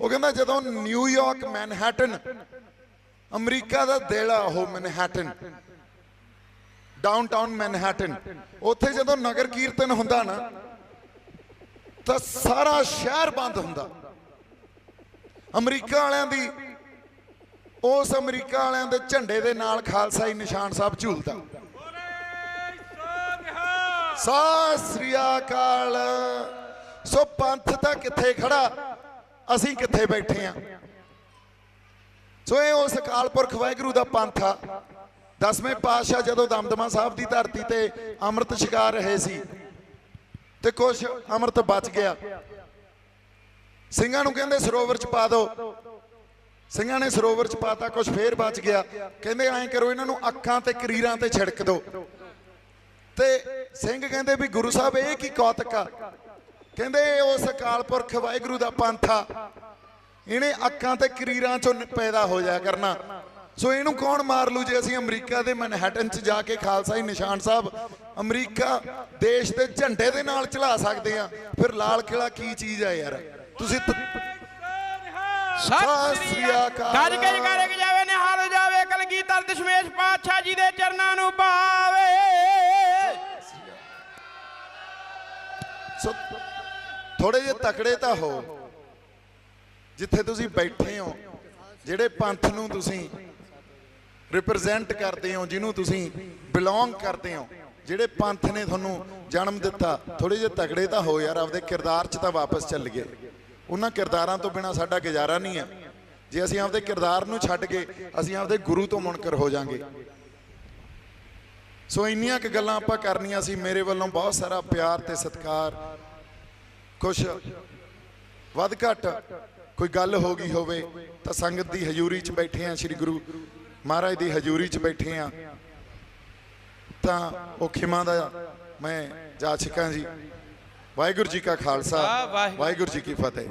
ਉਹ ਕਹਿੰਦਾ ਜਦੋਂ ਨਿਊਯਾਰਕ ਮੈਨਹਟਨ, ਅਮਰੀਕਾ ਦਾ ਦਿਲ ਆ ਉਹ ਮੈਨਹਟਨ, ਡਾਊਨਟਾਊਨ ਮੈਨਹਟਨ, ਉੱਥੇ ਜਦੋਂ ਨਗਰ ਕੀਰਤਨ ਹੁੰਦਾ ਨਾ, ਤਾਂ ਸਾਰਾ ਸ਼ਹਿਰ ਬੰਦ ਹੁੰਦਾ। ਅਮਰੀਕਾ ਵਾਲਿਆਂ ਦੀ, ਉਸ ਅਮਰੀਕਾ ਵਾਲਿਆਂ ਦੇ ਝੰਡੇ ਦੇ ਨਾਲ ਖਾਲਸਾਈ ਨਿਸ਼ਾਨ ਸਾਹਿਬ ਝੂਲਦਾ। ਸਤਿ ਸ੍ਰੀ ਅਕਾਲ। ਸੋ ਪੰਥ ਤਾਂ ਕਿੱਥੇ ਖੜਾ? ਅਸੀਂ ਕਿੱਥੇ ਬੈਠੇ ਆ? ਸੋ ਇਹ ਉਸ ਅਕਾਲ ਪੁਰਖ ਵਾਹਿਗੁਰੂ ਦਾ ਪੰਥ ਆ। ਦਸਵੇਂ ਪਾਤਸ਼ਾਹ ਜਦੋਂ ਦਮਦਮਾ ਸਾਹਿਬ ਦੀ ਧਰਤੀ ਤੇ ਅੰਮ੍ਰਿਤ ਛਕਾ ਰਹੇ ਸੀ ਤੇ ਕੁਛ ਅੰਮ੍ਰਿਤ ਬਚ ਗਿਆ। ਸਿੰਘਾਂ ਨੂੰ ਕਹਿੰਦੇ ਸਰੋਵਰ ਚ ਪਾ ਦਿਓ ਸਿੰਘਾਂ ਨੇ ਸਰੋਵਰ ਚ ਪਾਤਾ, ਕੁਛ ਫੇਰ ਬਚ ਗਿਆ। ਕਹਿੰਦੇ ਐਂ ਕਰੋ, ਇਹਨਾਂ ਨੂੰ ਅੱਖਾਂ ਤੇ ਕਰੀਰਾਂ ਤੇ ਛਿੜਕ ਦਿਓ ਤੇ ਸਿੰਘ ਕਹਿੰਦੇ ਵੀ ਗੁਰੂ ਸਾਹਿਬ, ਇਹ ਕੀ ਕੌਤਕ ਆ? ਕਹਿੰਦੇ ਉਸ ਅਕਾਲ ਪੁਰਖ ਵਾਹਿਗੁਰੂ ਦਾ ਪੰਥ ਇਹਨੇ ਅੱਖਾਂ ਤੇ ਕਰੀਰਾਂ ਚੋਂ ਪੈਦਾ ਹੋ ਜਾਇਆ ਕਰਨਾ। ਸੋ ਇਹਨੂੰ ਕੌਣ ਮਾਰ ਲੂ ਜੇ ਅਸੀਂ ਅਮਰੀਕਾ ਦੇ ਮਨਹਟਨ ਚ ਜਾ ਕੇ ਖਾਲਸਾਈ ਨਿਸ਼ਾਨ ਸਾਹਿਬ ਅਮਰੀਕਾ ਦੇਸ਼ ਦੇ ਝੰਡੇ ਦੇ ਨਾਲ ਚਲਾ ਸਕਦੇ ਆ। ਫਿਰ ਲਾਲ ਕਿਲਾ ਕੀ ਚੀਜ਼ ਆ ਯਾਰ? ਤੁਸੀਂ ਸਤਿ ਸ੍ਰੀ ਅਕਾਲ। ਗੱਜ ਕੇ ਜਕਾਰੇ ਕਿ ਜਾਵੇ ਨਿਹਾਲ ਜਾਵੇ ਕਲਗੀਧਰ ਦਸ਼ਮੇਸ਼ ਪਾਤਸ਼ਾਹ ਜੀ ਦੇ ਚਰਨਾਂ ਨੂੰ ਪਾਵੇ। ਸੋ ਥੋੜੇ ਜਿਹੇ ਤਕੜੇ ਤਾਂ ਹੋ। ਜਿੱਥੇ ਤੁਸੀਂ ਬੈਠੇ ਹੋ, ਜਿਹੜੇ ਪੰਥ ਨੂੰ ਤੁਸੀਂ ਰਿਪਰੈਜ਼ੈਂਟ ਕਰਦੇ ਹੋ, ਜਿਹਨੂੰ ਤੁਸੀਂ ਬਿਲੋਂਗ ਕਰਦੇ ਹੋ, ਜਿਹੜੇ ਪੰਥ ਨੇ ਤੁਹਾਨੂੰ ਜਨਮ ਦਿੱਤਾ ਥੋੜੇ ਜਿਹੇ ਤਕੜੇ ਤਾਂ ਹੋ ਯਾਰ, ਆਪਦੇ ਕਿਰਦਾਰ 'ਚ ਤਾਂ ਵਾਪਸ ਚੱਲ ਗਏ। ਉਹਨਾਂ ਕਿਰਦਾਰਾਂ ਤੋਂ ਬਿਨਾ ਸਾਡਾ ਗੁਜ਼ਾਰਾ ਨਹੀਂ ਹੈ। ਜੇ ਅਸੀਂ ਆਪਦੇ ਕਿਰਦਾਰ ਨੂੰ ਛੱਡ ਕੇ ਅਸੀਂ ਆਪਦੇ ਗੁਰੂ ਤੋਂ ਮੁਨਕਰ ਹੋ ਜਾਾਂਗੇ। ਸੋ ਇੰਨੀਆਂ ਕੁ ਗੱਲਾਂ ਆਪਾਂ ਕਰਨੀਆਂ ਸੀ। ਮੇਰੇ ਵੱਲੋਂ ਬਹੁਤ ਸਾਰਾ ਪਿਆਰ ਤੇ ਸਤਿਕਾਰ ਕੁਛ ਵੱਧ ਘੱਟ ਕੋਈ ਗੱਲ ਹੋ ਗਈ ਹੋਵੇ ਤਾਂ ਸੰਗਤ ਦੀ ਹਜ਼ੂਰੀ 'ਚ ਬੈਠੇ ਆ ਸ੍ਰੀ ਗੁਰੂ ਮਹਾਰਾਜ ਦੀ ਹਜ਼ੂਰੀ 'ਚ ਬੈਠੇ ਆ ਤਾਂ ਉਹ ਖਿਮਾ ਦਾ ਮੈਂ ਜਾ ਚੁੱਕਾ ਜੀ ਵਾਹਿਗੁਰੂ ਜੀ ਕਾ ਖਾਲਸਾ ਵਾਹ, ਵਾਹਿਗੁਰੂ। ਵਾਹਿਗੁਰੂ ਜੀ ਕੀ ਫਤਿਹ